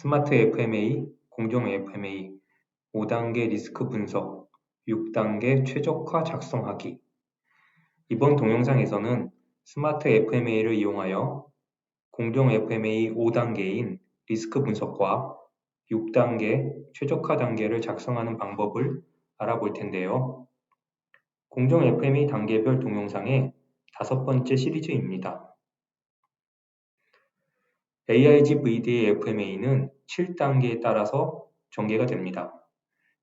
스마트 FMA, 공정 FMA, 5단계 리스크 분석, 6단계 최적화 작성하기. 이번 동영상에서는 스마트 FMA를 이용하여 공정 FMA 5단계인 리스크 분석과 6단계 최적화 단계를 작성하는 방법을 알아볼 텐데요. 공정 FMA 단계별 동영상의 다섯 번째 시리즈입니다. AIG VDA FMA는 7단계에 따라서 전개가 됩니다.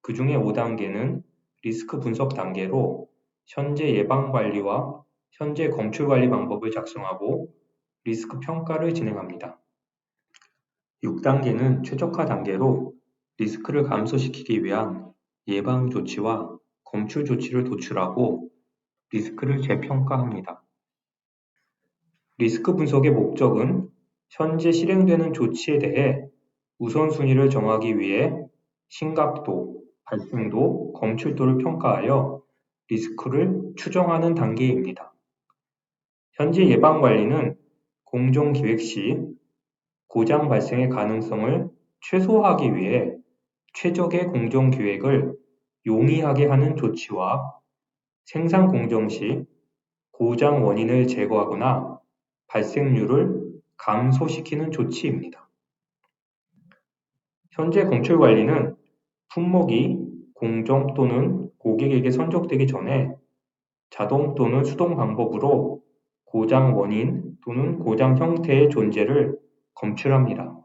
그 중에 5단계는 리스크 분석 단계로 현재 예방 관리와 현재 검출 관리 방법을 작성하고 리스크 평가를 진행합니다. 6단계는 최적화 단계로 리스크를 감소시키기 위한 예방 조치와 검출 조치를 도출하고 리스크를 재평가합니다. 리스크 분석의 목적은 현재 실행되는 조치에 대해 우선순위를 정하기 위해 심각도, 발생도, 검출도를 평가하여 리스크를 추정하는 단계입니다. 현재 예방관리는 공정 기획 시 고장 발생의 가능성을 최소화하기 위해 최적의 공정 기획을 용이하게 하는 조치와 생산 공정 시 고장 원인을 제거하거나 발생률을 감소시키는 조치입니다. 현재 검출 관리는 품목이 공정 또는 고객에게 선적되기 전에 자동 또는 수동 방법으로 고장 원인 또는 고장 형태의 존재를 검출합니다.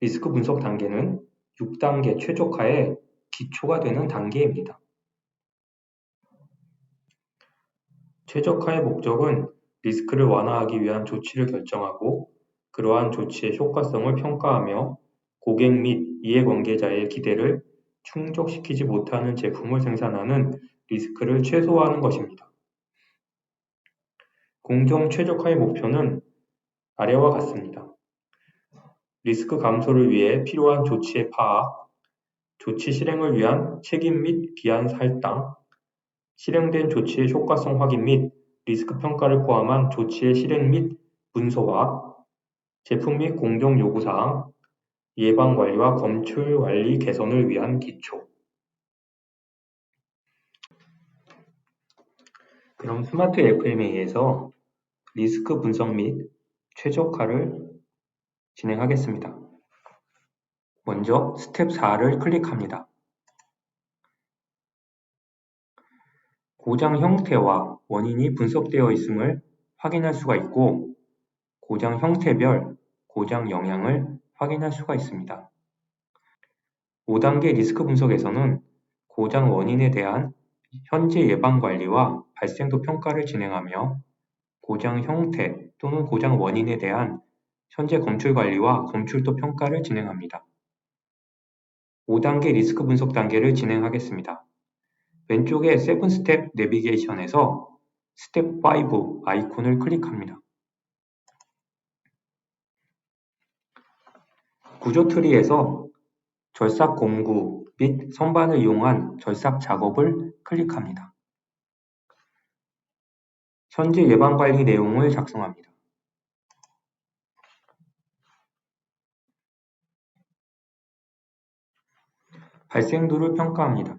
리스크 분석 단계는 6단계 최적화의 기초가 되는 단계입니다. 최적화의 목적은 리스크를 완화하기 위한 조치를 결정하고 그러한 조치의 효과성을 평가하며 고객 및 이해관계자의 기대를 충족시키지 못하는 제품을 생산하는 리스크를 최소화하는 것입니다. 공정 최적화의 목표는 아래와 같습니다. 리스크 감소를 위해 필요한 조치의 파악, 조치 실행을 위한 책임 및 기한 할당, 실행된 조치의 효과성 확인 및 리스크 평가를 포함한 조치의 실행 및 문서화, 제품 및 공정 요구사항, 예방 관리와 검출 관리 개선을 위한 기초. 그럼 스마트 FMA에서 리스크 분석 및 최적화를 진행하겠습니다. 먼저 스텝 4를 클릭합니다. 고장 형태와 원인이 분석되어 있음을 확인할 수가 있고 고장 형태별 고장 영향을 확인할 수가 있습니다. 5단계 리스크 분석에서는 고장 원인에 대한 현재 예방 관리와 발생도 평가를 진행하며 고장 형태 또는 고장 원인에 대한 현재 검출 관리와 검출도 평가를 진행합니다. 5단계 리스크 분석 단계를 진행하겠습니다. 왼쪽에 7 스텝 내비게이션에서 스텝 5 아이콘을 클릭합니다. 구조 트리에서 절삭 공구 및 선반을 이용한 절삭 작업을 클릭합니다. 현재 예방관리 내용을 작성합니다. 발생도를 평가합니다.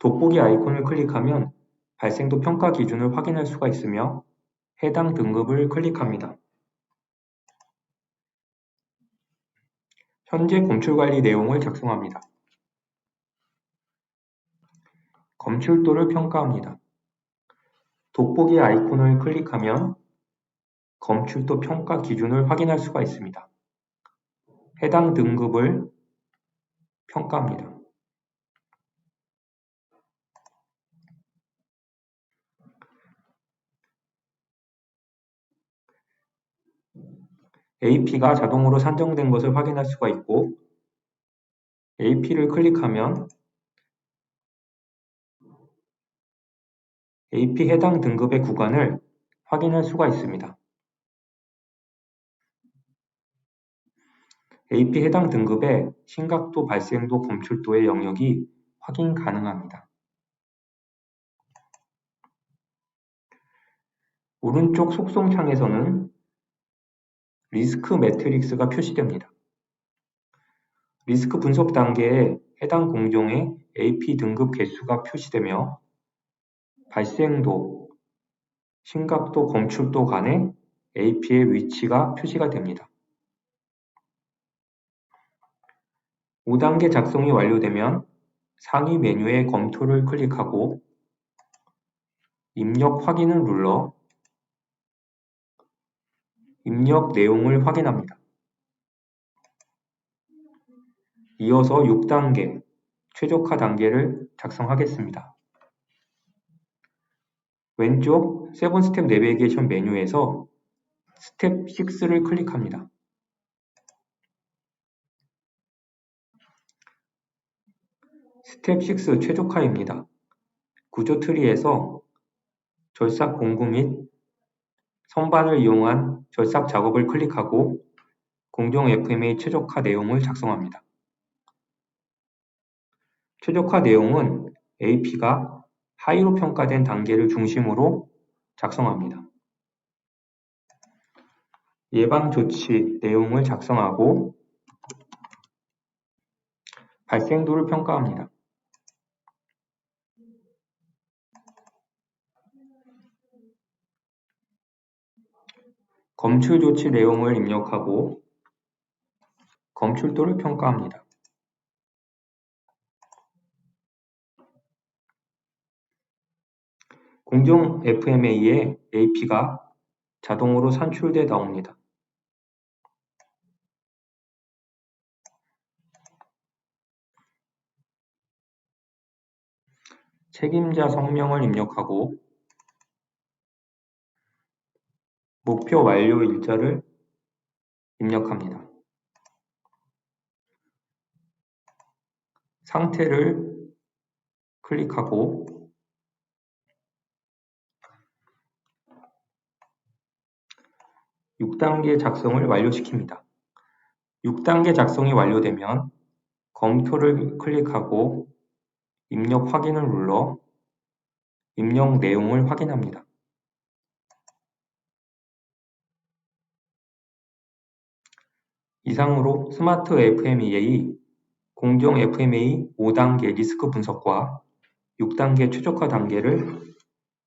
돋보기 아이콘을 클릭하면 발생도 평가 기준을 확인할 수가 있으며 해당 등급을 클릭합니다. 현재 검출관리 내용을 작성합니다. 검출도를 평가합니다. 돋보기 아이콘을 클릭하면 검출도 평가 기준을 확인할 수가 있습니다. 해당 등급을 평가합니다. AP가 자동으로 산정된 것을 확인할 수가 있고 AP를 클릭하면 AP 해당 등급의 구간을 확인할 수가 있습니다. AP 해당 등급의 심각도, 발생도, 검출도의 영역이 확인 가능합니다. 오른쪽 속성창에서는 리스크 매트릭스가 표시됩니다. 리스크 분석 단계에 해당 공정의 AP 등급 개수가 표시되며 발생도, 심각도, 검출도 간의 AP의 위치가 표시가 됩니다. 5단계 작성이 완료되면 상위 메뉴의 검토를 클릭하고 입력 확인을 눌러 입력 내용을 확인합니다. 이어서 6단계 최적화 단계를 작성하겠습니다. 왼쪽 7스텝 내비게이션 메뉴에서 스텝 6를 클릭합니다. 스텝 6 최적화입니다. 구조 트리에서 절삭 공구 및 선반을 이용한 절삭 작업을 클릭하고 공정 FMA 최적화 내용을 작성합니다. 최적화 내용은 AP가 하이로 평가된 단계를 중심으로 작성합니다. 예방 조치 내용을 작성하고 발생도를 평가합니다. 검출 조치 내용을 입력하고 검출도를 평가합니다. 공정 FMA의 AP가 자동으로 산출돼 나옵니다. 책임자 성명을 입력하고 목표 완료 일자를 입력합니다. 상태를 클릭하고 6단계 작성을 완료시킵니다. 6단계 작성이 완료되면 검토를 클릭하고 입력 확인을 눌러 입력 내용을 확인합니다. 이상으로 스마트 FMEA, 공정 FMA 5단계 리스크 분석과 6단계 최적화 단계를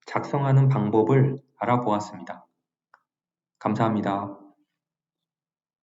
작성하는 방법을 알아보았습니다. 감사합니다.